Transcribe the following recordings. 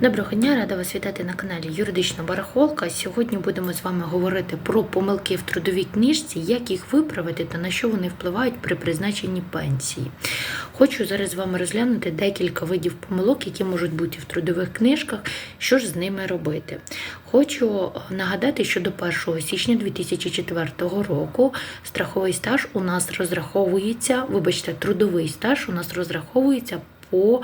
Доброго дня, рада вас вітати на каналі Юридична Барахолка. Сьогодні будемо з вами говорити про помилки в трудовій книжці, як їх виправити та на що вони впливають при призначенні пенсії. Хочу зараз з вами розглянути декілька видів помилок, які можуть бути в трудових книжках, що ж з ними робити. Хочу нагадати, що до 1 січня 2004 року страховий стаж у нас розраховується, вибачте, трудовий стаж у нас розраховується по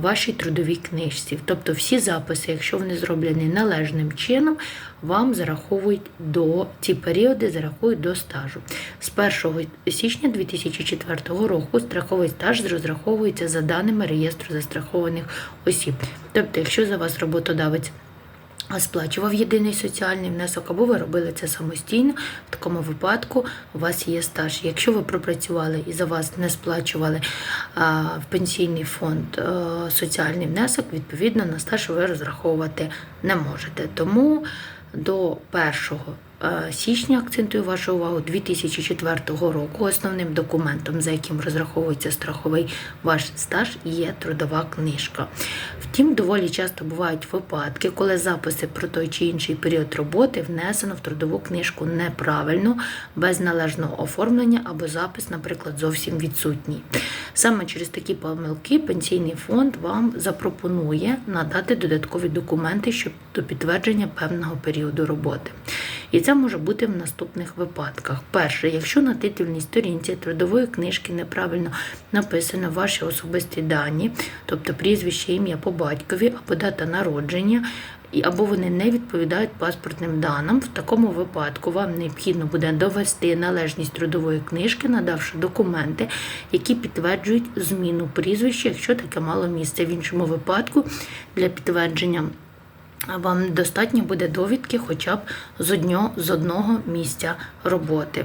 вашій трудовій книжці. Тобто всі записи, якщо вони зроблені належним чином, вам зараховують до ці періоди, зарахують до стажу. З 1 січня 2004 року страховий стаж розраховується за даними реєстру застрахованих осіб. Тобто, якщо за вас роботодавець сплачував єдиний соціальний внесок, або ви робили це самостійно. В такому випадку у вас є стаж. Якщо ви пропрацювали і за вас не сплачували в пенсійний фонд а, соціальний внесок, відповідно на стаж ви розраховувати не можете. Тому до 1 е, січня акцентую вашу увагу 2004 року. Основним документом, за яким розраховується страховий ваш стаж, є трудова книжка. Втім, доволі часто бувають випадки, коли записи про той чи інший період роботи внесено в трудову книжку неправильно, без належного оформлення або запис, наприклад, зовсім відсутній. Саме через такі помилки пенсійний фонд вам запропонує надати додаткові документи щодо підтвердження певного періоду роботи. І це може бути в наступних випадках. Перше, якщо на титульній сторінці трудової книжки неправильно написано ваші особисті дані, тобто прізвище, ім'я по батькові або дата народження, або вони не відповідають паспортним даним, в такому випадку вам необхідно буде довести належність трудової книжки, надавши документи, які підтверджують зміну прізвища, якщо таке мало місце. В іншому випадку для підтвердження. Вам достатньо буде довідки хоча б з однього, з одного місця роботи.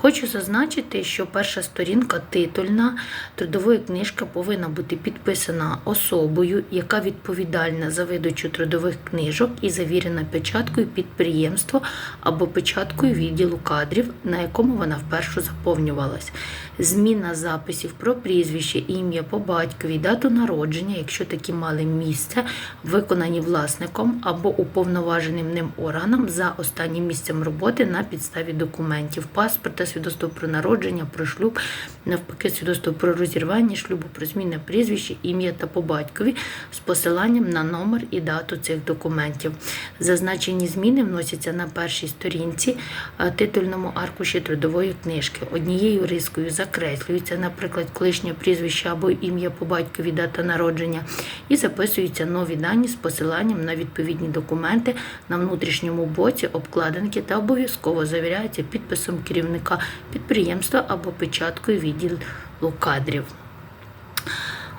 Хочу зазначити, що перша сторінка титульна трудової книжки повинна бути підписана особою, яка відповідальна за видачу трудових книжок і завірена печаткою підприємства або печаткою відділу кадрів, на якому вона вперше заповнювалась. Зміна записів про прізвище, ім'я по батькові, дату народження, якщо такі мали місце, виконані власником або уповноваженим ним органом за останнім місцем роботи на підставі документів, паспорта, свідоцтво про народження, про шлюб, навпаки, свідоцтво про розірвання шлюбу, про зміну прізвища, ім'я та по батькові з посиланням на номер і дату цих документів. Зазначені зміни вносяться на першій сторінці е, титульному аркуші трудової книжки. Однією рискою закреслюється, наприклад, колишнє прізвище або ім'я по батькові, дата народження, і записуються нові дані з посиланням на відповідні документи на внутрішньому боці обкладинки та обов'язково завіряються підписом керівника підприємства або печаткою відділу кадрів.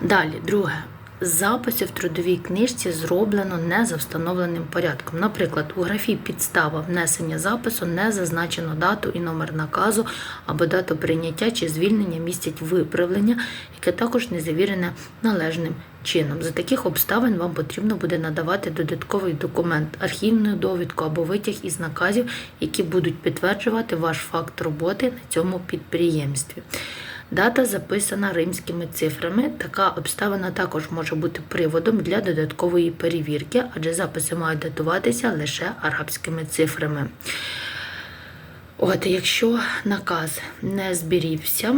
Далі, друге. Записи в трудовій книжці зроблено не за встановленим порядком. Наприклад, у графі підстава внесення запису не зазначено дату і номер наказу або дату прийняття чи звільнення містять виправлення, яке також не завірене належним чином. За таких обставин вам потрібно буде надавати додатковий документ, архівну довідку або витяг із наказів, які будуть підтверджувати ваш факт роботи на цьому підприємстві. Дата записана римськими цифрами. Така обставина також може бути приводом для додаткової перевірки, адже записи мають датуватися лише арабськими цифрами. От, якщо наказ не зберігся,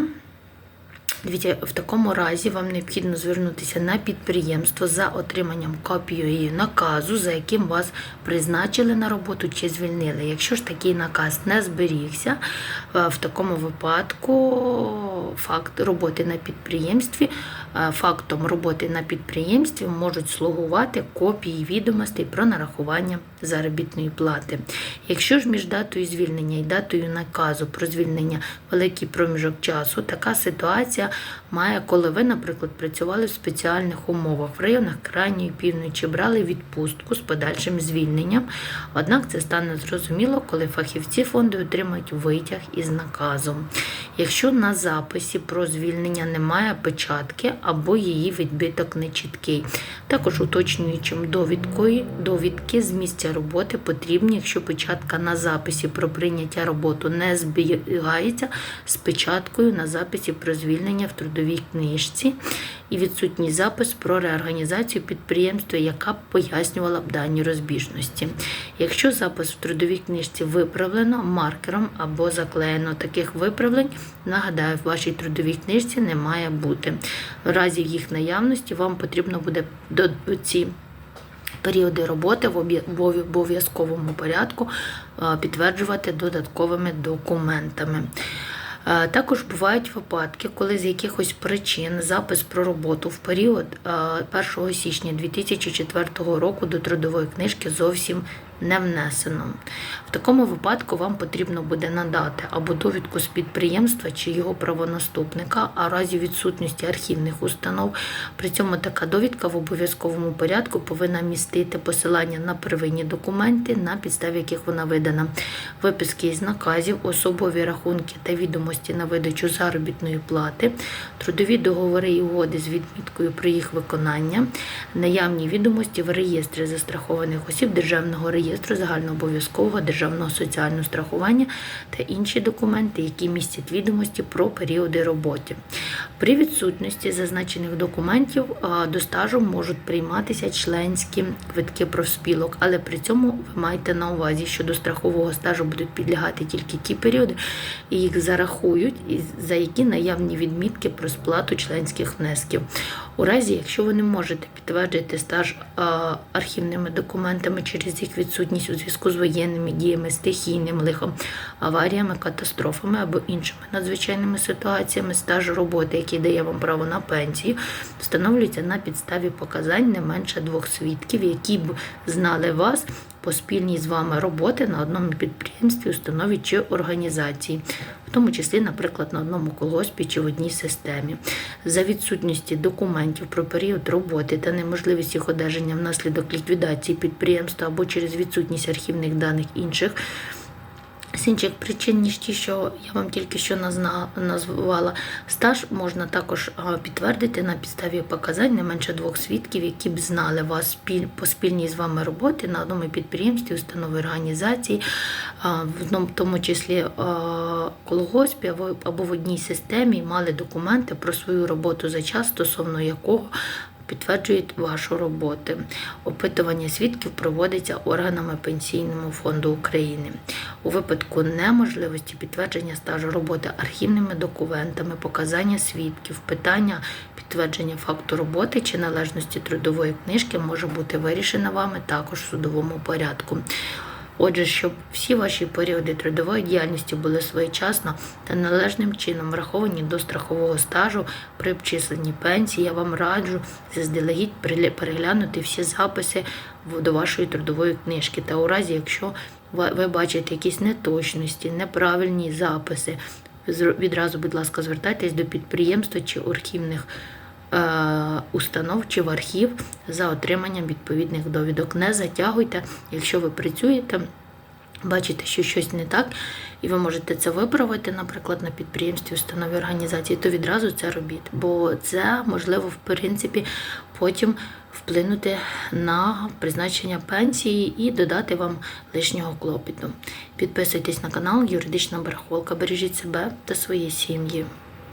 Дивіться, в такому разі вам необхідно звернутися на підприємство за отриманням копією наказу, за яким вас призначили на роботу чи звільнили. Якщо ж такий наказ не зберігся, е, в такому випадку факт роботи на підприємстві, фактом роботи на підприємстві можуть слугувати копії відомостей про нарахування заробітної плати. Якщо ж між датою звільнення і датою наказу про звільнення великий проміжок часу, така ситуація має, коли ви, наприклад, працювали в спеціальних умовах в районах крайньої півночі, брали відпустку з подальшим звільненням. Однак це стане зрозуміло, коли фахівці фонду отримають витяг із наказом. Якщо на записі про звільнення немає печатки або її відбиток нечіткий. Також уточнюючим довідкою довідки з місця роботи потрібні, якщо печатка на записі про прийняття роботи не збігається з печаткою на записі про звільнення в трудовій книжці і відсутній запис про реорганізацію підприємства, яка б пояснювала б дані розбіжності. Якщо запис в трудовій книжці виправлено маркером або заклеєно таких виправлень, нагадаю, в вашій трудовій книжці не має бути. В разі їх наявності вам потрібно буде ці періоди роботи в обов'язковому порядку е, підтверджувати додатковими документами. Е, Також бувають випадки, коли з якихось причин запис про роботу в період е, 1 січня 2004 року до трудової книжки зовсім не внесено. В такому випадку вам потрібно буде надати або довідку з підприємства чи його правонаступника, а в разі відсутності архівних установ. При цьому така довідка в обов'язковому порядку повинна містити посилання на первинні документи, на підставі яких вона видана, виписки із наказів, особові рахунки та відомості на видачу заробітної плати, трудові договори і угоди з відміткою про їх виконання, наявні відомості в реєстрі застрахованих осіб Державного реєстру загальнообов'язкового державного соціального страхування та інші документи, які містять відомості про періоди роботи. При відсутності зазначених документів до стажу можуть прийматися членські квитки профспілок, але при цьому ви маєте на увазі, що до страхового стажу будуть підлягати тільки ті періоди, і їх зарахують, за які наявні відмітки про сплату членських внесків. У разі, якщо ви не можете підтвердити стаж архівними документами через їх відсутність у зв'язку з воєнними діями, стихійним лихом, аваріями, катастрофами або іншими надзвичайними ситуаціями, стаж роботи, який дає вам право на пенсію, встановлюється на підставі показань не менше двох свідків, які б знали вас по спільній з вами роботи на одному підприємстві, установі чи організації, в тому числі, наприклад, на одному колгоспі чи в одній системі. За відсутності документів про період роботи та неможливість їх одержання внаслідок ліквідації підприємства або через відсутність архівних даних інших. З інших причин, ніж ті, що я вам тільки що назвала, стаж можна також підтвердити на підставі показань не менше двох свідків, які б знали вас по спільній з вами роботі на одному підприємстві, установи організації, в тому числі колгоспі або в одній системі, мали документи про свою роботу за час, стосовно якого підтверджують вашу роботу. Опитування свідків проводиться органами Пенсійного фонду України. У випадку неможливості підтвердження стажу роботи архівними документами, показання свідків, питання підтвердження факту роботи чи належності трудової книжки може бути вирішено вами також в судовому порядку. Отже, щоб всі ваші періоди трудової діяльності були своєчасно та належним чином враховані до страхового стажу при обчисленні пенсії, я вам раджу заздалегідь переглянути всі записи до вашої трудової книжки. Та у разі, якщо ви бачите якісь неточності, неправильні записи, відразу, будь ласка, звертайтесь до підприємства чи архівних установ чи в архів за отриманням відповідних довідок. Не затягуйте, якщо ви працюєте. Бачите, що щось не так, і ви можете це виправити, наприклад, на підприємстві, установі організації, то відразу це робіть. Бо це можливо, в принципі, потім вплинути на призначення пенсії і додати вам лишнього клопіту. Підписуйтесь на канал Юридична барахолка. Бережіть себе та свої сім'ї.